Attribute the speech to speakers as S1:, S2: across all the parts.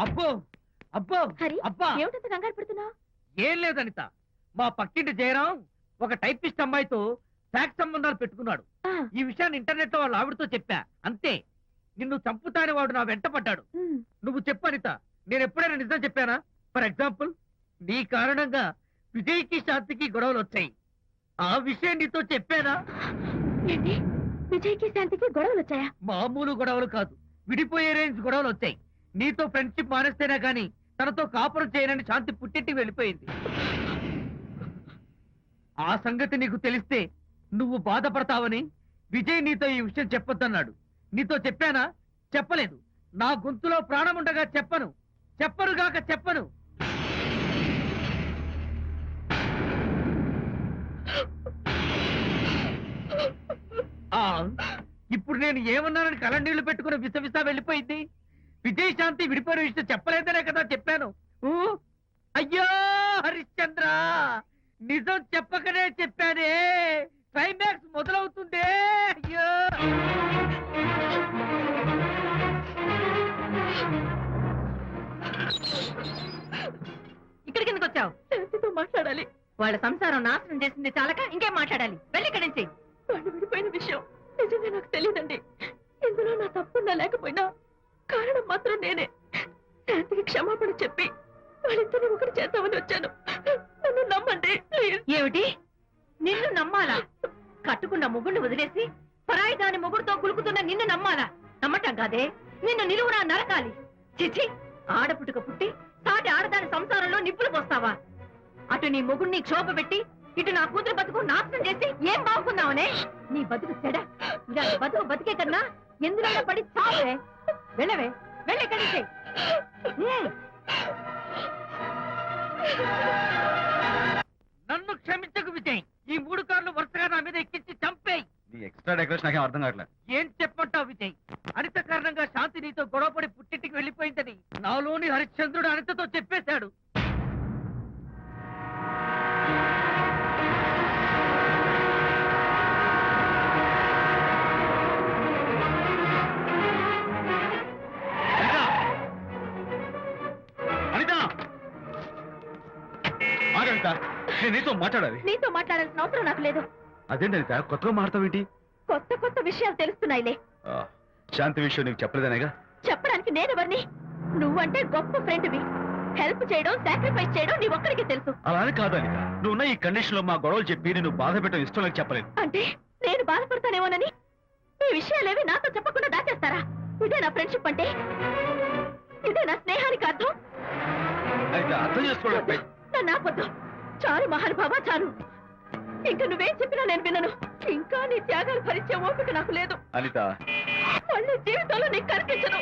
S1: అబ్బో అబ్బో
S2: హరి
S1: అబ్బా.
S2: ఏమిటంత కంగారు పడుతున్నావు?
S1: ఏం లేదు అనిత మా పక్కింటి జయరాం ఒక టైపిస్ట్ అమ్మాయితో ఫ్యాక్స్ సంబంధాలు పెట్టుకున్నాడు. ఈ విషయాన్ని ఇంటర్నెట్లో వాళ్ళ ఆవిడతో చెప్పా. అంతే. నిన్ను చంపుతాని వాడు నా వెంట పడ్డాడు. నువ్వు చెప్పు అనిత. నేను ఎప్పుడైనా నిజం చెప్పానా? ఫర్ ఎగ్జాంపుల్ నీ కారణంగా విజయ్కి శాంతికి గొడవలు వచ్చాయి. ఆ విషయం నీతో చెప్పానా?
S2: విజయ్కి శాంతికి గొడవలు వచ్చాయా?
S1: మామూలు గొడవలు కాదు. విడిపోయే రేంజ్ గొడవలు వచ్చాయి. నీతో ఫ్రెండ్షిప్ మానేస్తేనే కానీ తనతో కాపురం చేయనని శాంతి పుట్టింటికి వెళ్ళిపోయింది. ఆ సంగతి నీకు తెలిస్తే నువ్వు బాధపడతావని విజయ్ నీతో ఈ విషయం చెప్పొద్దన్నాడు. నీతో చెప్పానా? చెప్పలేదు. నా గొంతులో ప్రాణం ఉండగా చెప్పను చెప్పరుగాక చెప్పను. ఆ ఇప్పుడు నేను ఏమన్నానని కళ్ళనీళ్ళు పెట్టుకుని విసవిసా వెళ్ళిపోయింది? విజయ్ శాంతి విడిపోయిన విషయం చెప్పలేదనే కదా చెప్పాను. అయ్యో హరిశ్చంద్ర! నిజం చెప్పకనే చెప్పానే. క్లైమాక్స్ మొదలవుతుందే. అయ్యో!
S3: ఇక్కడికి ఎందుకు వచ్చావు?
S2: శాంతితో మాట్లాడాలి?
S3: వాళ్ళ సంసారం నాశనం చేసింది చాలక ఇంకేం మాట్లాడాలి? వెళ్ళి ఇక్కడి నుంచి.
S2: వాళ్ళు విడిపోయిన విషయం. నిజంగా నాకు తెలియదండి ఇందులో నా తప్పున్నా లేకపోయినా కారణం మాత్రం నేనే. శాంతికి క్షమాపణ చెప్పి వాళ్ళిద్దరిని ఒకటి చేద్దామని వచ్చాను. నన్ను నమ్మండి
S3: ఏమిటి? నిన్ను నమ్మాలా? కట్టుకున్న మొగుడిని వదిలేసి పరాయి దాని మొగుడుతో కులుకుతున్న నిన్ను నమ్మాలా? నమ్మటం కాదే. నిన్ను నిలువునా నరకాలి. చిచి ఆడపుట్టుక పుట్టి సాటి ఆడదాని సంసారంలో నిప్పులు పోస్తావా? అటు నీ మొగుడిని క్షోభ పెట్టి ఇటు నా కూతురు బతుకు నాశనం చేసి ఏం బాగుకున్నావనే నీ బతుకు చెడ బతుకు బతికే కన్నా ఎందులో పడి చావే. వెళ్ళవే వెళ్ళి.
S1: నన్ను క్షమించకు విజయ్. ఈ మూడు కార్లు వరుసగా నా మీద ఎక్కించి చంపేయి.
S4: నీ ఎక్స్ట్రా డెకరేషన్ నాకేం అర్థం కావట్లేదు.
S1: ఏం చెప్పంటావు విజయ్? అనిత కారణంగా శాంతి నీతో గొడవపడి పుట్టింటికి వెళ్ళిపోయిందని నాలోని హరిశ్చంద్రుడు అనితతో చెప్పేశాడు.
S4: ఆగంట నేను నీతో మాట్లాడాలి.
S2: నీతో మాట్లాడాల్సిన అవసరం నాకు లేదు.
S4: అదేంటి అనిత కొత్తగా మాట్లాడతావేంటి
S2: కొత్త కొత్త విషయాలు తెలుస్తున్నాయిలే.
S4: ఆ, శాంతి విషయం నీకు చెప్పలేదనేగా?
S2: చెప్పడానికి నేనెవరిని నువ్వంటే గొప్ప ఫ్రెండ్వి. హెల్ప్ చేయడం సాక్రిఫైస్ చేయడం నీ ఒక్కడికి తెలుసు.
S4: అలానే కాదు అనిత. నువ్వున్న ఈ కండిషన్లో మా గొడవలు చెప్పి నేను బాధ పెట్టడం ఇష్టం లేక చెప్పలేదు.
S2: అంటే నేను బాధపడతానేమోనని? ఈ విషయాలేవి నాతో చెప్పకుండా దాచేస్తారా? ఇదే నా ఫ్రెండ్షిప్ అంటే? ఇదే నా స్నేహానికి అర్థం?
S4: అనిత అర్థం చేసుకోవడం
S2: నన్ను ఆపొద్దు. చాలు మహానుభావ చాలు. ఇంకా నువ్వేం చెప్పినా నేను వినను. ఇంకా నీ త్యాగాలు భరించే ఓపిక నాకు లేదు.
S4: అనిత.
S2: మళ్ళీ జీవితంలో నీకు కనిపించను.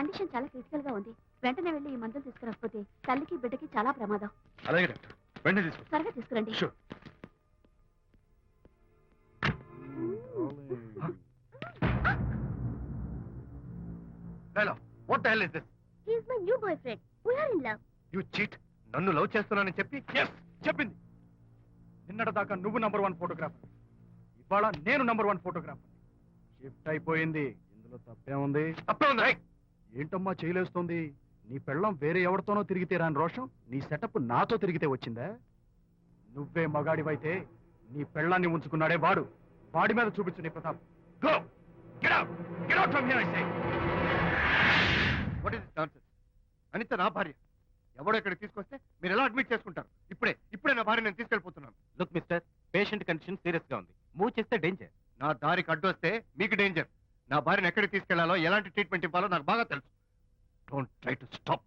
S2: కండిషన్ చాలా క్రిటికల్గా ఉంది. వెంటనే వెళ్ళి ఈ మందులు తీసుకురాకపోతే తల్లికి బిడ్డకి చాలా ప్రమాదం.
S4: అలాగే డాక్టర్. వెంటనే తీసుకో.
S2: త్వరగా తీసుకురండి.
S4: Sure.
S5: Hello what hell is this
S2: he's my new boyfriend we are in love
S5: you cheat నన్ను లవ్ చేస్తున్నానని చెప్పి?
S6: ఎస్ చెప్పింది. నిన్నటి దాకా నువ్వు నంబర్ వన్ ఫోటోగ్రాఫర్ ఇవాళ నేను నంబర్ వన్ ఫోటోగ్రాఫర్ షిఫ్ట్ అయిపోయింది. ఇందులో తప్పేముంది?
S5: తప్పే ఉంది రైట్.
S6: ఏంటమ్మా చేయలేస్తుంది? నీ పెళ్ళం వేరే ఎవరితోనో తిరిగితే రాని రోషం నీ సెటప్ నాతో తిరిగితే వచ్చిందా? నువ్వే మగాడివైతే నీ పెళ్ళాన్ని ఉంచుకున్నాడే వాడు. వాడి మీద చూపించు నీ Pratap.
S5: Go get out get out from here I say what is nonsense Anitha నా భార్య. ఎవడో ఇక్కడికి తీసుకొస్తే మీరు ఎలా అడ్మిట్ చేసుకుంటారు? ఇప్పుడే ఇప్పుడే నా భార్య నేను తీసుకెళ్ళిపోతున్నాను.
S4: లుక్ మిస్టర్ పేషెంట్ కండిషన్ సీరియస్గా ఉంది. మూవ్ చేస్తే డేంజర్
S5: నా దారికి అడ్డు వస్తే మీకు డేంజర్ నా భార్యను ఎక్కడికి తీసుకెళ్ళాలో ఎలాంటి ట్రీట్మెంట్ ఇవ్వాలో నాకు బాగా తెలుసు. Don't try to stop